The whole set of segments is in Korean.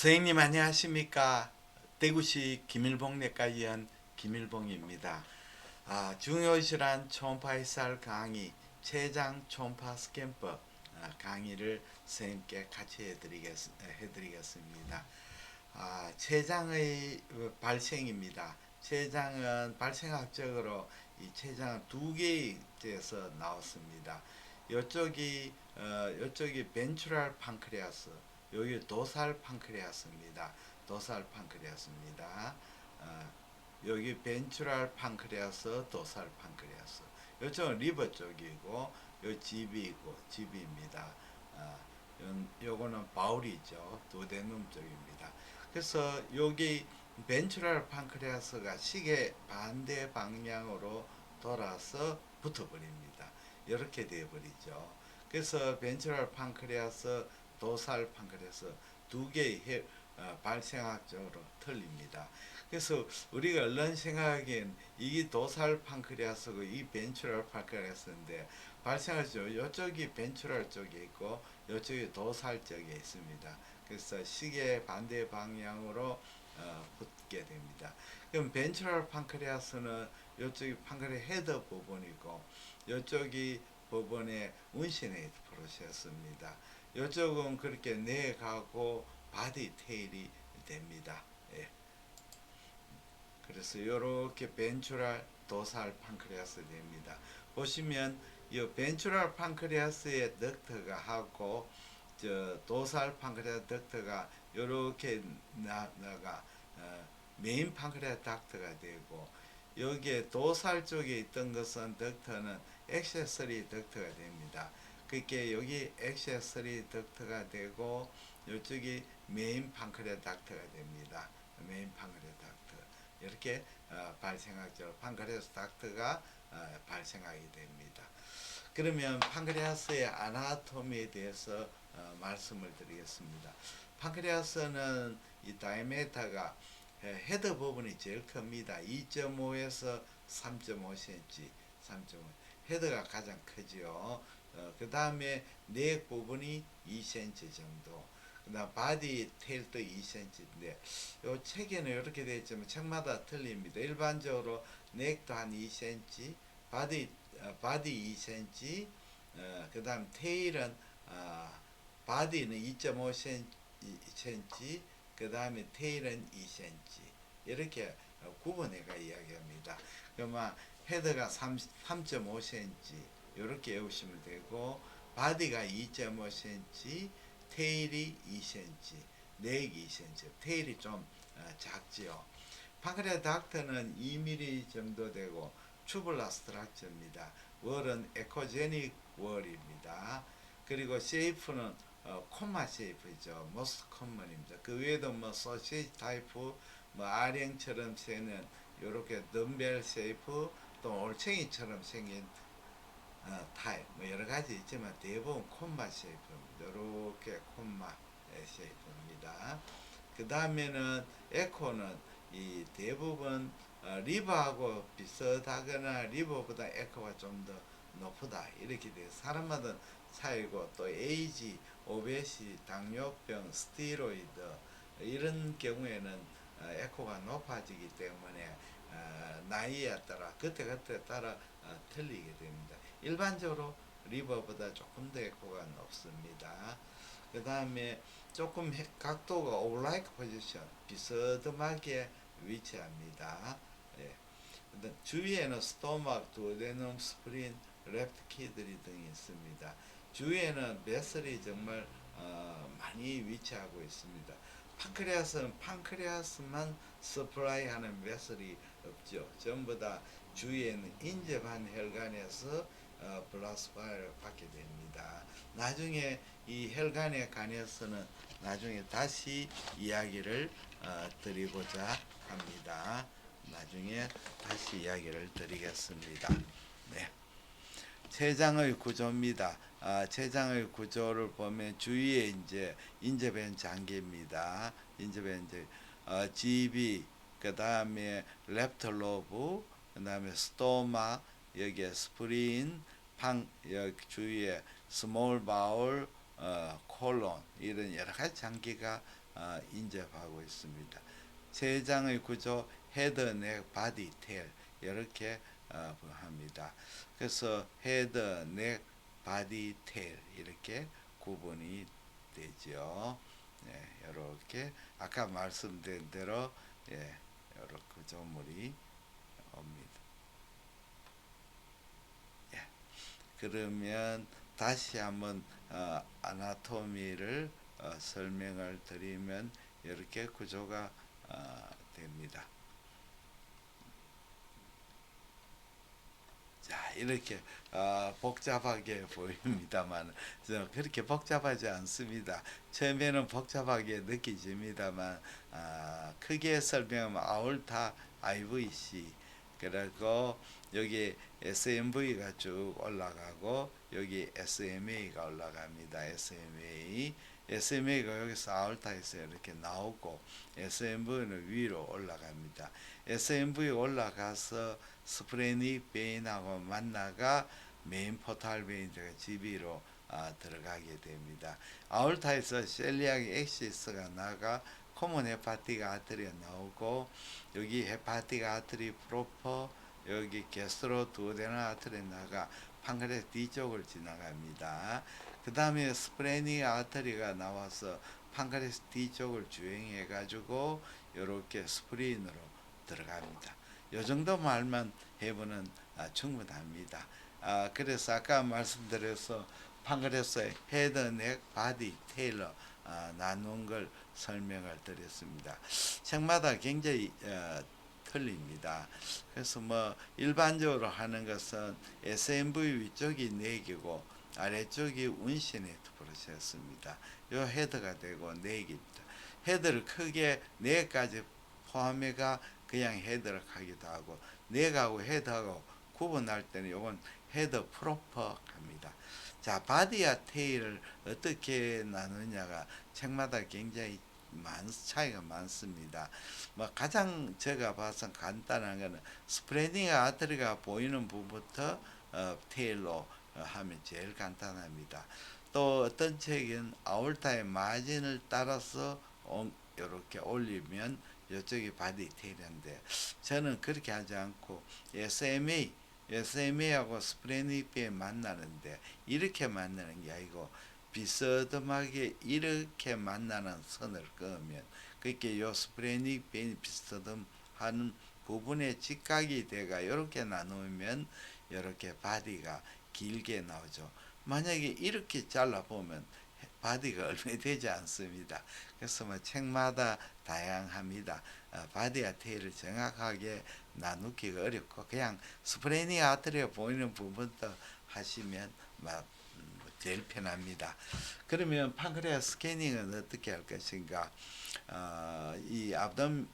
선생님 안녕하십니까 대구시 김일봉 내과 의원 김일봉입니다. 아, 중요실한 초음파의살 강의 최장 초음파 스캔법 아, 강의를 선생님께 같이 해드리겠, 해드리겠습니다. 아, 췌장의 어, 발생입니다. 췌장은 발생학적으로 이 췌장은 두 개에서 나왔습니다. 이쪽이 어, 이쪽이 벤츄랄 판크레아스, 여기 도살 판크레아스입니다. 도살 판크레아스입니다. 어, 여기 벤츄랄 판크레아스, 도살 판크레아스. 이쪽은 리버 쪽이고, 요 집이고 집입니다. 어, 요- 요거는 바울이죠. 도대놈 쪽입니다. 그래서 여기 벤츄랄 판크레아스가 시계 반대 방향으로 돌아서 붙어버립니다. 이렇게 되어버리죠. 그래서 벤츄랄 판크레아스, 도살 판크레아스 두 개의 해- 어, 발생학적으로 틀립니다. 그래서 우리가 얼른 생각하기엔 이게 도살 판크레아스고 이 벤츄랄 판크레아스인데 발생하죠. 이쪽이 벤츄랄 쪽에 있고 이쪽이 도살 쪽에 있습니다. 그래서 시계 반대 방향으로 어, 붙게 됩니다. 그럼 벤츄랄 판크레아스는 이쪽이 판크레 헤더 부분이고 이쪽이 부분의 운신의 프로세스입니다. 이쪽은 그렇게 내가고 바디 테일이 됩니다. 예. 그래서 이렇게 벤츄랄 도살 판크레아스 됩니다. 보시면 이 벤츄랄 판크레아스의 덕트가 하고 저 도살 판크레아스 덕트가 이렇게 나, 나가 어, 메인 판크레아스 덕트가 되고 여기에 도살 쪽에 있던 것은 덕트는 액세서리 덕트가 됩니다. 그게 여기 액세서리 덕트가 되고 이쪽이 메인 판크레아스 덕트가 됩니다. 메인 판크레아스 덕트 이렇게 어, 발생하죠. 판크레아스 닥트가 어, 발생하게 됩니다. 그러면 판크레아스의 아나토미에 대해서 어, 말씀을 드리겠습니다. 판크레아스는 이 다이메타가 에, 헤드 부분이 제일 큽니다. 2.5에서 3.5cm, 3.5. 헤드가 가장 크죠. 어, 그 다음에 넥 부분이 2cm 정도. 그다음 바디 테일도 2cm인데 요 책에는 이렇게 되어 있지만 책마다 틀립니다. 일반적으로 넥도 한 2cm, 바디 어, 바디 2cm, 어, 그다음 테일은 어, 바디는 2.5cm, 그다음에 테일은 2cm 이렇게 어, 구분해가 이야기합니다. 그러면 헤드가 3, 3.5cm 이렇게 외우시면 되고 바디가 2.5cm, 테일이 2cm, 넥이 2cm, 테일이 좀 어, 작지요. 판크레아 닥터는 2mm 정도 되고 추블라 스트럭처입니다. 월은 에코제닉 월입니다. 그리고 쉐이프는 어, 코마 쉐이프죠. 모스트 커먼입니다. 그 외에도 뭐 소시지 타이프, 뭐 아령처럼 새는 요렇게 덤벨 쉐이프, 또 올챙이처럼 생긴 어, 타입 뭐 여러 가지 있지만 대부분 콤마 쉐이프입니다. 이렇게 콤마 쉐이프입니다. 그 다음에는 에코는 이 대부분 어, 리버하고 비슷하거나 리버보다 에코가 좀 더 높다 이렇게 돼요. 사람마다 차이고 또 에이지, 오베시, 당뇨병, 스티로이드 이런 경우에는 어, 에코가 높아지기 때문에 어, 나이에 따라 그때 그때 따라 어, 틀리게 됩니다. 일반적으로 리버보다 조금 더 에코가 높습니다. 그 다음에 조금 해- 각도가 오블라이크 포지션 비스듬하게 위치합니다. 예. 주위에는 스토막, 두오데넘, 스프린, 랩트 키들이 등이 있습니다. 주위에는 베슬이 정말 어, 많이 위치하고 있습니다. 판크레아스는 판크레아스만 서플라이하는 베슬이 없죠. 전부 다 주위에는 인접한 혈관에서 어, 플라스파를 받게 됩니다. 나중에 이 혈관에 관해서는 나중에 다시 이야기를 어, 드리고자 합니다. 나중에 다시 이야기를 드리겠습니다. 네. 췌장의 구조입니다. 아, 췌장의 구조를 보면 주위에 이제 인접한 장기입니다. 인접한 이제 어, GB 그 다음에 랩터 로브 그 다음에 스토마 여기에 스프린 방 여기 주위에 스몰 바울 어, 콜론 이런 여러 가지 장기가 어, 인접하고 있습니다. 세 장의 구조 헤드, 넥, 바디, 테일 이렇게 어, 합니다. 그래서 헤드, 넥, 바디, 테일 이렇게 구분이 되죠. 네, 이렇게 아까 말씀드린 대로 예, 이렇게 구조물이 옵니다. 예, 그러면 다시 한번 어, 아나토미를 어, 설명을 드리면 이렇게 구조가 어, 됩니다. 자 이렇게 어, 복잡하게 보입니다만 저 그렇게 복잡하지 않습니다. 처음에는 복잡하게 느껴집니다만 아, 크게 설명하면 아울타 IVC 그리고 여기 SMV가 쭉 올라가고 여기 SMA가 올라갑니다. SMA SMA가 여기서 아울타에서 이렇게 나오고 SMV는 위로 올라갑니다. SMV 올라가서 스프레니 베인하고 만나가 메인 포탈 베인들가 GB로 아, 들어가게 됩니다. 아울타에서 셀리악 엑시스가 나가 코먼 헤파틱 아트리가 나오고 여기 헤파틱 아트리 프로퍼 여기 게스트로 두오데나 아트리 나가 판크레스 뒤쪽을 지나갑니다. 그 다음에 스프레니 아트리가 나와서 판크레스 뒤쪽을 주행해 가지고 이렇게 스프린으로 들어갑니다. 요 정도 말만 해보는 아, 충분합니다. 아, 그래서 아까 말씀드려서 판크레스의 헤드, 넥, 바디, 테일러 아, 나눈 걸 설명을 드렸습니다. 책마다 굉장히 어, 틀립니다. 그래서 뭐 일반적으로 하는 것은 SMV 위쪽이 네 개고 아래쪽이 운시네트 프로세스입니다. 요 헤드가 되고 네 개입니다. 헤드를 크게 네 가지 포함해가 그냥 헤드를 하기도 하고 네가하고 헤드하고 구분할 때는 요건 헤드 프로퍼 합니다. 자 바디와 테일을 어떻게 나누냐가 책마다 굉장히 많, 차이가 많습니다. 뭐 가장 제가 봐서 간단한 거는 스프레딩 아트리가 보이는 부분부터 어, 테일로 어, 하면 제일 간단합니다. 또 어떤 책은 아울타의 마진을 따라서 이렇게 올리면 이쪽이 바디 테일인데 저는 그렇게 하지 않고 SMA SMA하고 스프레니피에 만나는데 이렇게 만나는 게 아니고 비스듬하게 이렇게 만나는 선을 그으면 그렇게 요 스프레니피에 비스듬한 부분에 직각이 돼가 이렇게 나누면 이렇게 바디가 길게 나오죠. 만약에 이렇게 잘라 보면 바디가 얼마 되지 않습니다. 그래서 뭐 책마다 다양합니다. 어, 바디와 테일을 정확하게 나누기가 어렵고 그냥 스프레니 아트리가 보이는 부분부터 하시면 막 음, 제일 편합니다. 그러면 판크레아스 스캐닝은 어떻게 할 것인가? 어, 이 압돔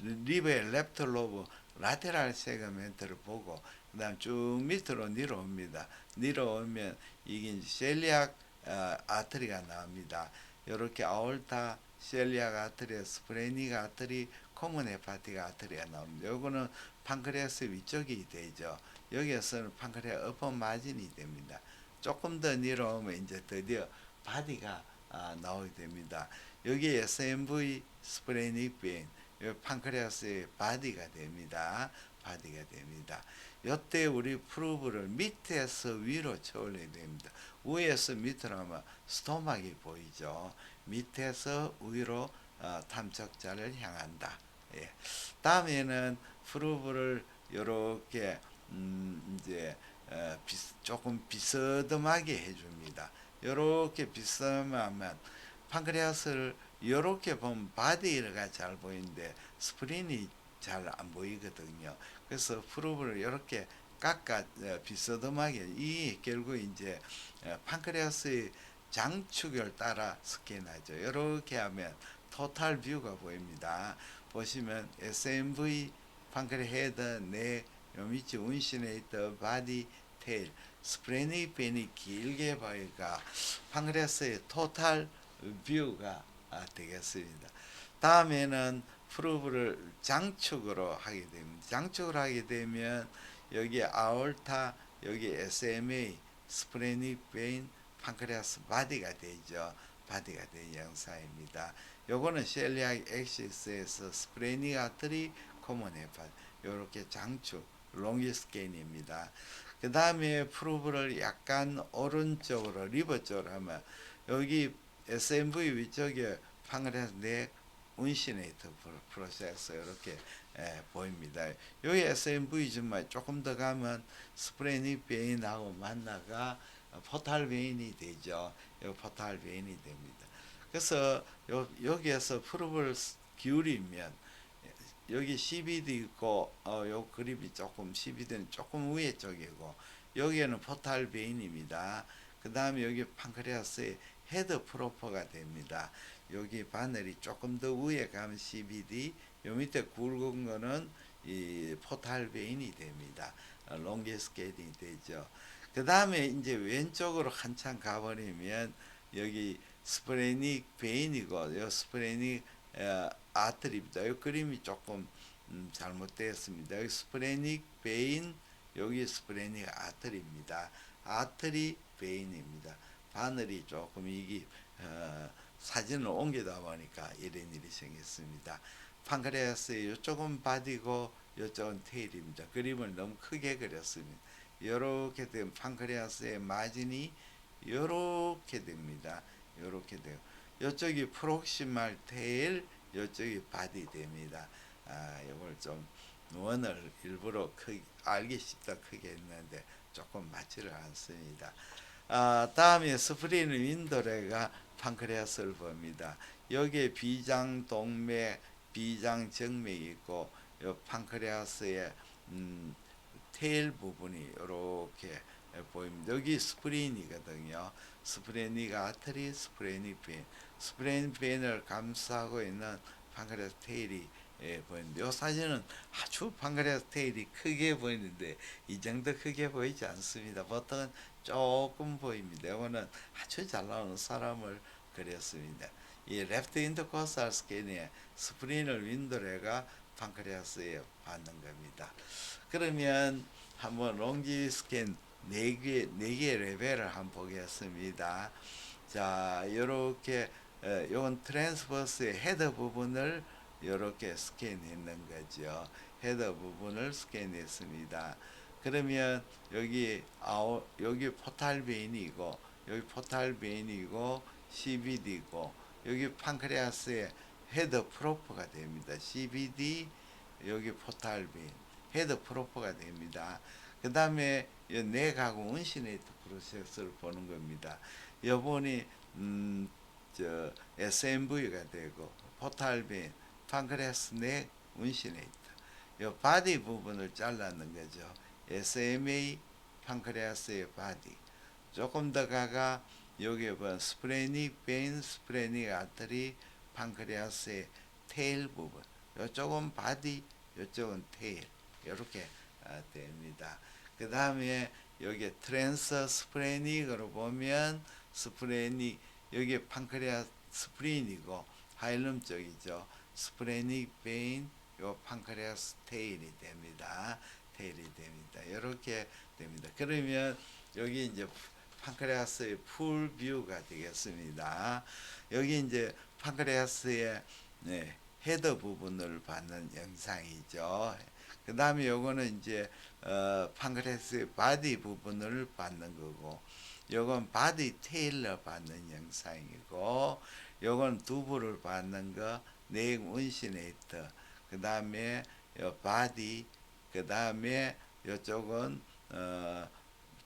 리브의 랩트 로브 라테랄 세그멘트를 보고 그다음 쭉 밑으로 내려옵니다. 내려오면 이게 셀리악 어, 아트리가 나옵니다. 이렇게 아올타 셀리악 아트리, 스프레닉 아트리, 코먼 헤파틱 아트리가 나옵니다. 요거는 판크레아스 위쪽이 되죠. 여기에서는 판크레아 어퍼 마진이 됩니다. 조금 더 내려오면 이제 드디어 바디가 아, 나오게 됩니다. 여기 SMV 스프레닉 베인, 판크레아스의 바디가 됩니다. 바디가 됩니다. 이때 우리 프루브를 밑에서 위로 쳐올려야 됩니다. 위에서 밑으로 하면 스토막이 보이죠. 밑에서 위로 어, 탐척자를 향한다. 예. 다음에는 프루브를 이렇게 음, 이제 조금 비스듬하게 해줍니다. 이렇게 비스듬하면 판크레아스를 이렇게 보면 바디가 잘 보이는데 스프린이 잘 안 보이거든요. 그래서 프루브를 이렇게 깎아 어, 비스듬하게 이 결국 이제 어, 판크레아스의 장축을 따라 스캔하죠. 이렇게 하면 토탈 뷰가 보입니다. 보시면 SMV 판크레 헤드 내 요미치 운시네이터 바디 테일 스프레니 펜이 길게 보이가 판크레아스의 토탈 뷰가 아, 되겠습니다. 다음에는 프루브를 장축으로 하게 됩니다. 장축을 하게 되면 여기 아올타, 여기 SMA, 스프레닉 베인, 판크레아스 바디가 되죠. 바디가 된 영상입니다. 요거는 셀리악 엑시스에서 스프레닉 아트리 코먼 헤파 요렇게 장축 롱기스케인입니다. 그 다음에 프로브를 약간 오른쪽으로 리버 쪽으로 하면 여기 SMV 위쪽에 판글해서 내 운시네이터 프로- 프로세서 이렇게 예, 보입니다. 여기 SMV 정말 조금 더 가면 스프레닉 베인하고 만나가 포탈 베인이 되죠. 요 포탈 베인이 됩니다. 그래서 요, 여기에서 프로브를 스- 기울이면 여기 CBD 있고 어, 요 그립이 조금 CBD는 조금 위에 쪽이고 여기에는 포탈 베인입니다. 그 다음에 여기 판크레아스의 헤드 프로퍼가 됩니다. 여기 바늘이 조금 더 위에 가면 CBD, 요 밑에 굵은 거는 이 포탈 베인이 됩니다. 어, 롱게스케이딩이 되죠. 그 다음에 이제 왼쪽으로 한참 가버리면 여기 스프레닉 베인이고 요 스프레닉 어, 아트리입니다. 이 그림이 조금 음, 잘못되었습니다. 여기 스프레닉 베인 여기 스프레닉 아트리입니다. 아트리 베인입니다. 바늘이 조금 이게 어, 사진을 옮기다 보니까 이런 일이 생겼습니다. 판크레아스의 이쪽은 바디고 이쪽은 테일입니다. 그림을 너무 크게 그렸습니다. 이렇게 된 판크레아스의 마진이 이렇게 됩니다. 이렇게 돼요. 이쪽이 프록시말 테일, 이쪽이 바디 됩니다. 아, 이걸 좀 원을 일부러 크, 알기 쉽다 크게 했는데 조금 맞지를 않습니다. 아, 다음에 스프린 윈도레가 판크레아스를 봅니다. 여기에 비장 동맥, 비장 정맥이 있고 요 판크레아스의 음, 테일 부분이 이렇게 보입니다. 여기 스프린이거든요. 스프레닉 아트리, 스프레닉 베인, 스프레닉 베인을 감싸고 있는 판크레아스 테일이 예, 보이는데 이 사진은 아주 판크레아스 테일이 크게 보이는데 이 정도 크게 보이지 않습니다. 보통은 조금 보입니다. 이거는 아주 잘 나오는 사람을 그렸습니다. 이 레프트 인터코스탈 스캔에 스프린을 윈도레가 판크레아스에 받는 겁니다. 그러면 한번 롱지 스캔 4개, 4개 레벨을 한번 보겠습니다. 자, 요렇게, 어, 요건 트랜스버스의 헤더 부분을 요렇게 스캔했는 거죠. 헤더 부분을 스캔했습니다. 그러면 여기 아우, 여기 포탈 베인이고, 여기 포탈 베인이고, CBD고, 여기 판크레아스의 헤더 프로퍼가 됩니다. CBD, 여기 포탈 베인, 헤더 프로퍼가 됩니다. 그 다음에 뇌가공 운시네이트 프로세스를 보는 겁니다. 여본이 음, 저 SMV가 되고 포탈빈, 판크레아스 뇌 운시네이트. 요 바디 부분을 잘랐는 거죠. SMA 판크레아스의 바디. 조금 더 가가 여기 본 스프레닉 베인, 스프레닉 아트리, 판크레아스의 테일 부분. 요쪽은 바디, 요쪽은 테일. 이렇게 아, 됩니다. 그 다음에 여기 트랜스 스프레닉으로 보면 스프레닉 여기 판크레아 스 프린이고 하일름 쪽이죠. 스프레닉 베인 요 판크레아스 테일이 됩니다. 테일이 됩니다. 이렇게 됩니다. 그러면 여기 이제 판크레아스의 풀 뷰가 되겠습니다. 여기 이제 판크레아스의 네, 헤더 부분을 받는 영상이죠. 그 다음에 요거는 이제 어, 판크레스의 바디 부분을 받는 거고 요건 바디 테일러 받는 영상이고 요건 두부를 받는 거넥 운시네이터 그 다음에 요 바디 그 다음에 요쪽은 어,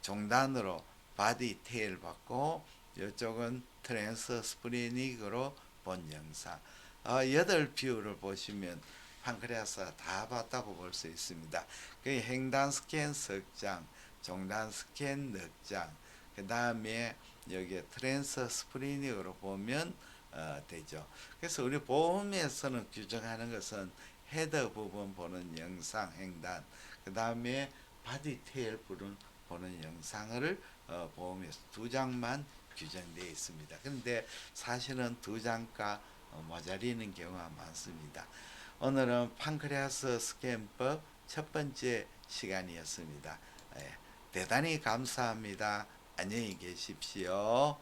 종단으로 바디 테일 받고 요쪽은 트랜스 스프리닉으로 본 영상 어, 여덟 뷰를 보시면 판크레아스가 다 봤다고 볼 수 있습니다. 그 행단 스캔 석장, 종단 스캔 넉장, 그 다음에 여기 트랜스 스프리닝으로 보면 어, 되죠. 그래서 우리 보험에서는 규정하는 것은 헤더 부분 보는 영상 행단, 그 다음에 바디 테일 부분 보는 영상을 어, 보험에서 두 장만 규정되어 있습니다. 그런데 사실은 두 장가 어, 모자리는 경우가 많습니다. 오늘은 판크레아스 스캔법 첫 번째 시간이었습니다. 예, 대단히 감사합니다. 안녕히 계십시오.